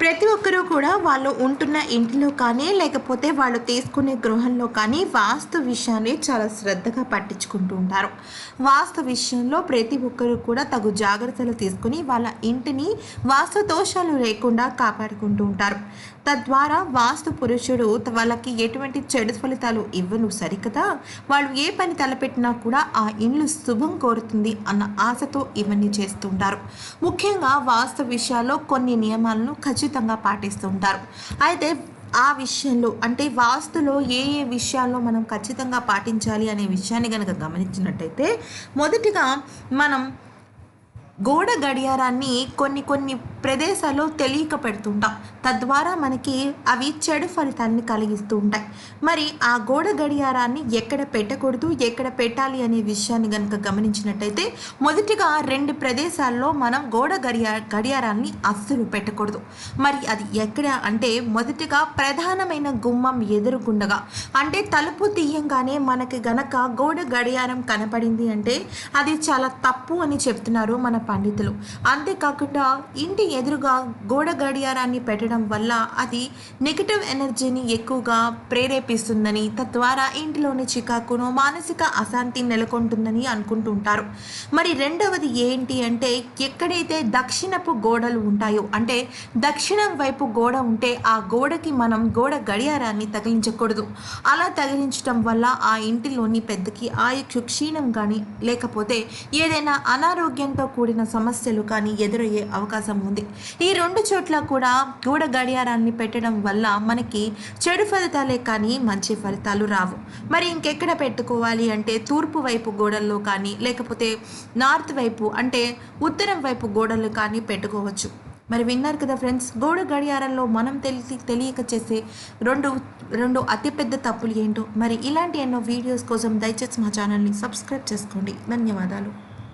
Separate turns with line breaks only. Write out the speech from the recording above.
ప్రతి ఒక్కరూ కూడా వాళ్ళు ఉంటున్న ఇంటిలో కానీ లేకపోతే వాళ్ళు తీసుకునే గృహంలో కానీ వాస్తు విషయాన్ని చాలా శ్రద్ధగా పట్టించుకుంటూ ఉంటారు. వాస్తు విషయంలో ప్రతి ఒక్కరూ కూడా తగు జాగ్రత్తలు తీసుకుని వాళ్ళ ఇంటిని వాస్తు దోషాలు లేకుండా కాపాడుకుంటూ ఉంటారు. తద్వారా వాస్తు పురుషుడు వాళ్ళకి ఎటువంటి చెడు ఫలితాలు ఇవ్వను సరికదా? వాళ్ళు ఏ పని తలపెట్టినా కూడా ఆ ఇండ్లు శుభం కోరుతుంది అన్న ఆశతో ఇవన్నీ చేస్తుంటారు ముఖ్యంగా వాస్తు విషయాల్లో కొన్ని నియమాలను ఖచ్చితంగా పాటిస్తూ ఉంటారు అయితే ఆ విషయంలో అంటే వాస్తులో ఏ ఏ విషయాల్లో మనం ఖచ్చితంగా పాటించాలి అనే విషయాన్ని కనుక గమనించినట్టయితే మొదటిగా మనం గోడ గడియారాన్ని కొన్ని కొన్ని ప్రదేశాల్లో తెలియక పెడుతుంటాం. తద్వారా మనకి అవి చెడు ఫలితాన్ని కలిగిస్తూ ఉంటాయి. మరి ఆ గోడ గడియారాన్ని ఎక్కడ పెట్టకూడదు ఎక్కడ పెట్టాలి అనే విషయాన్ని కనుక గమనించినట్టయితే మొదటిగా రెండు ప్రదేశాల్లో మనం గోడ గడియా గడియారాన్ని అస్సలు పెట్టకూడదు. మరి అది ఎక్కడ అంటే మొదటిగా ప్రధానమైన గుమ్మం ఎదురుగుండగా అంటే తలుపు తీయంగానే మనకి గనక గోడ గడియారం కనపడింది అంటే అది చాలా తప్పు అని చెప్తున్నారు మన పండితులు. అంతేకాకుండా ఇంటి ఎదురుగా గోడ గడియారాన్ని పెట్టడం వల్ల అది నెగిటివ్ ఎనర్జీని ఎక్కువగా ప్రేరేపిస్తుందని తద్వారా ఇంటిలోని చికాకును మానసిక అశాంతి నెలకొంటుందని అనుకుంటుంటారు. మరి రెండవది ఏంటి అంటే ఎక్కడైతే దక్షిణపు గోడలు ఉంటాయో అంటే దక్షిణం వైపు గోడ ఉంటే ఆ గోడకి మనం గోడ గడియారాన్ని తగిలించకూడదు. అలా తగిలించడం వల్ల ఆ ఇంటిలోని పెద్దకి ఆయుక్షు క్షీణం కానీ లేకపోతే ఏదైనా అనారోగ్యంతో కూడిన సమస్యలు కానీ ఎదురయ్యే అవకాశం ఉంది. ఉంది. ఈ రెండు చోట్ల కూడా గూడ గడియారాన్ని పెట్టడం వల్ల మనకి చెడు ఫలితాలే కానీ మంచి ఫలితాలు రావు. మరి ఇంకెక్కడ పెట్టుకోవాలి అంటే తూర్పు వైపు గోడల్లో కానీ లేకపోతే నార్త్ వైపు అంటే ఉత్తరం వైపు గోడలు కానీ పెట్టుకోవచ్చు. మరి విన్నారు కదా ఫ్రెండ్స్ గోడ గడియారంలో మనం తెలిసి తెలియక చేసే రెండు రెండు అతిపెద్ద తప్పులు ఏంటో? మరి ఇలాంటి ఎన్నో వీడియోస్ కోసం దయచేసి మా ఛానల్ని సబ్స్క్రైబ్ చేసుకోండి. ధన్యవాదాలు.